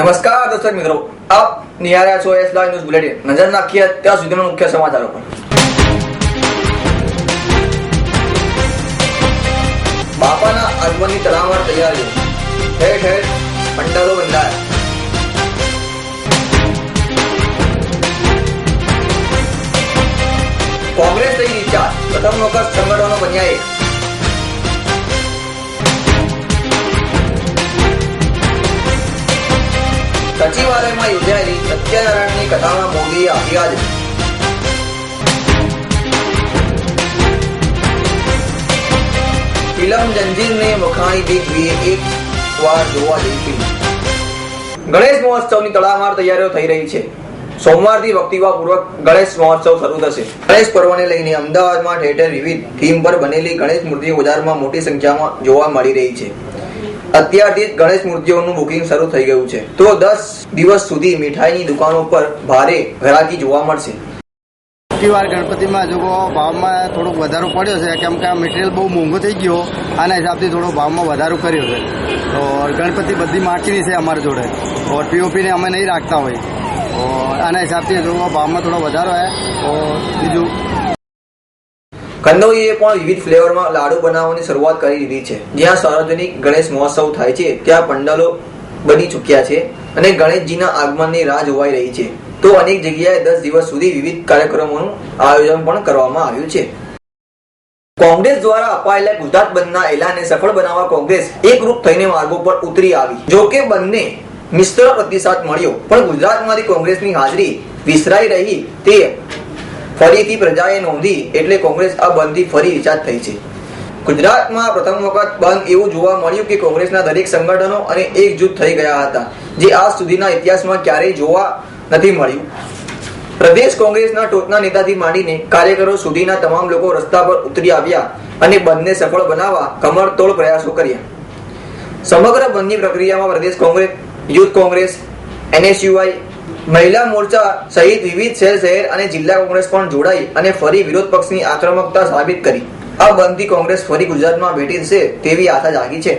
નમસ્કાર દર્શક મિત્રો, આપ નિહાળ્યા છો એસ લાઈવ ન્યૂઝ બુલેટિન નજર નાખીએ ત્યાં સુધીના મુખ્ય સમાચારો પર. બાપાના આગમનની તડામાર તૈયારીઓ. ઠેર ઠેર પંડાલો બંધાયા. કોંગ્રેસ થઈ રિચાર્જ પ્રથમ વખત સંગઠનો બન્યા એક. સચિવાલયમાં યોજાયેલી સત્યનારાયણની કથામાં મોદીએ આપી હાજરી. ફિલ્મ જંજીરને વખાણી દીકરીએ એક વાર જોવા ફિલ્મ. ગણેશ મહોત્સવની તડામાર તૈયારીઓ થઈ રહી છે. સોમવારથી ભક્તિભાવપૂર્વક ગણેશ મહોત્સવ શરૂ થશે. ગણેશ પર્વને લઈને અમદાવાદમાં ઠેર વિવિધ થીમ પર બનેલી ગણેશ મૂર્તિઓ બજારમાં મોટી સંખ્યામાં જોવા મળી રહી છે. અત્યારથી જ ગણેશ મૂર્તિઓનું બુકિંગ શરૂ થઈ ગયું છે. તો દસ દિવસ સુધી મીઠાઈની દુકાનો પર ભારે ઘરાકી જોવા મળશે. વાર ગણપતિમાં જો ભાવમાં થોડોક વધારો પડ્યો છે. કેમ કે આ મટીરિયલ બહુ મોંઘો થઈ ગયો. આના હિસાબથી થોડો ભાવમાં વધારો કર્યો છે. તો ગણપતિ બધી માટીની છે અમારી જોડે. ઓર પીઓપીને અમે નહીં રાખતા હોય. આના હિસાબથી જો ભાવમાં થોડો વધારો હે. બીજું કંદોઈએ પણ વિવિધ ફ્લેવરમાં લાડુ બનાવવાની શરૂઆત કરી દીધી છે. જ્યાં સાર્વજનિક ગણેશ મહોત્સવ થાય છે, ત્યાં પંડાલો બની ચૂક્યા છે અને ગણેશજીના આગમનની રાહ જોવાઈ રહી છે. તો અનેક જગ્યાએ દસ દિવસ સુધી વિવિધ કાર્યક્રમોનું આયોજન પણ કરવામાં આવ્યું છે. કોંગ્રેસ દ્વારા અપાયેલા ગુજરાત બંધના એલાનને સફળ બનાવવા કોંગ્રેસ એકરૂપ થઈને માર્ગો પર ઉતરી આવી. જો કે બંને મિશ્ર પ્રતિસાદ મળ્યો, પણ ગુજરાતમાંથી કોંગ્રેસની હાજરી વિસરાઈ રહી તે ફરીથી પ્રજાએ નોંધી એટલે કોંગ્રેસ આ બંધથી ફરી રિચાર્જ થઈ છે. ગુજરાતમાં પ્રથમ વખત બંધ એવું જોવા મળ્યું કે કોંગ્રેસના દરેક સંગઠનો અને એકજૂથ થઈ ગયા હતા, જે આજ સુધીના ઇતિહાસમાં ક્યારેય જોવા નથી મળ્યું. પ્રદેશ કોંગ્રેસના ટોચના નેતાથી માંડીને કાર્યકરો સુધીના તમામ લોકો રસ્તા પર ઉતરી આવ્યા અને બંધને સફળ બનાવવા કમરતોડ પ્રયાસો કર્યા. સમગ્ર બંધની પ્રક્રિયામાં પ્રદેશ કોંગ્રેસ, યુથ કોંગ્રેસ, એનએસયુઆઈ મહિલા મોરચા સહિત વિવિધ શહેર શહેર અને જિલ્લા કોંગ્રેસ પણ જોડાઈ અને ફરી વિરોધ પક્ષની આક્રમકતા સાબિત કરી. આ બંધથી કોંગ્રેસ ફરી ગુજરાતમાં બેઠી છે તેવી આશા જાગી છે.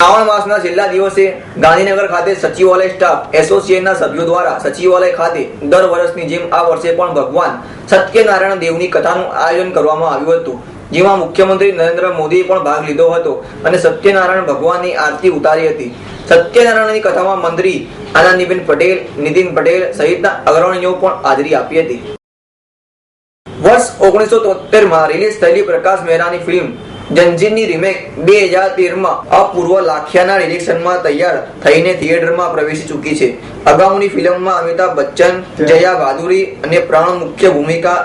શ્રાવણ માસના છેલ્લા દિવસે ગાંધીનગર ખાતે સચિવાલય સ્ટાફ એસોસિએશનના સભ્યો દ્વારા સચિવાલય ખાતે દર વર્ષની જેમ આ વર્ષે પણ ભગવાન સત્યનારાયણ દેવની કથાનું આયોજન કરવામાં આવ્યું હતું. જેમાં મુખ્યમંત્રી નરેન્દ્ર મોદીએ પણ ભાગ લીધો હતો અને સત્યનારાયણ ભગવાનની આરતી ઉતારી હતી. સત્યનારાયણની કથામાં મંત્રી આનંદીબેન પટેલ નીતિન પટેલ સહિતના અગ્રણીઓ પણ હાજરી આપી હતી. વર્ષ ઓગણીસો તોતેરમાં રિલીઝ થયેલી પ્રકાશ મહેરાની ફિલ્મ જંજીરની રીમેક બે હજાર તેરમાં અપૂર્વ લાખિયાના ડિરેક્શનમાં તૈયાર થઈને થિયેટરમાં પ્રવેશી ચૂકી છે. અગાઉની ફિલ્મમાં અમિતાભ બચ્ચન જયા ભાદુરી અને પ્રાણ મુખ્ય ભૂમિકા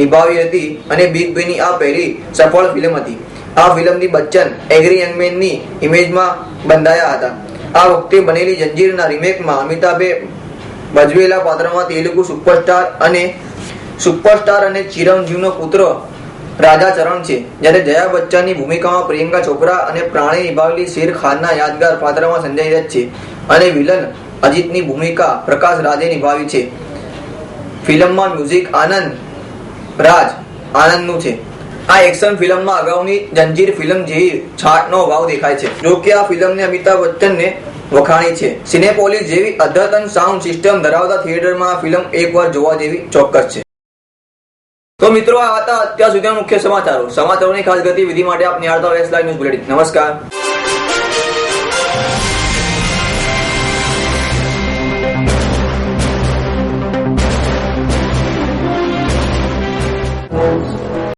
નિભાવી હતી અને બિગ બીની આ પહેલી સફળ ફિલ્મ હતી. આ ફિલ્મની બચ્ચન એગ્રી યંગમેનની ઇમેજમાં બંધાયા હતા. આ વખતે બનેલી જંજીરના રિમેકમાં અમિતાભે ભજવેલા પાત્રમાં તેલુગુ સુપરસ્ટાર અને સુપરસ્ટાર અને ચિરંજીવનો પુત્ર રાજા ચરણ છે, જ્યારે જયા બચ્ચનની ભૂમિકામાં પ્રિયંકા ચોપરા અને પ્રાણી નિભાવેલી શેર ખાનના યાદગાર પાત્રમાં સંજય દત્ત છે અને વિલન અજીતની ભૂમિકા પ્રકાશ રાજે નિભાવી છે. ફિલ્મમાં મ્યુઝિક આનંદ રાજ, આનંદનું છે. આ એક્શન ફિલ્મમાં અગાઉની જંજીર ફિલ્મ જેવી છાટનો ભાવ દેખાય છે, જો કે આ ફિલ્મને અમિતાભ બચ્ચનને વખાણી છે. સિનેપોલિસ જેવી અદ્યતન સાઉન્ડ સિસ્ટમ ધરાવતા થિયેટરમાં આ ફિલ્મ એકવાર જોવા જેવી ચોક્કસ છે. તો મિત્રો, આ હતા અત્યાર સુધીના મુખ્ય સમાચારો. સમાચારોની ખાસ ગતિવિધિ માટે આપ નિહાળતા રહેશ લાઈવ ન્યૂઝ બુલેટિન નમસ્કાર.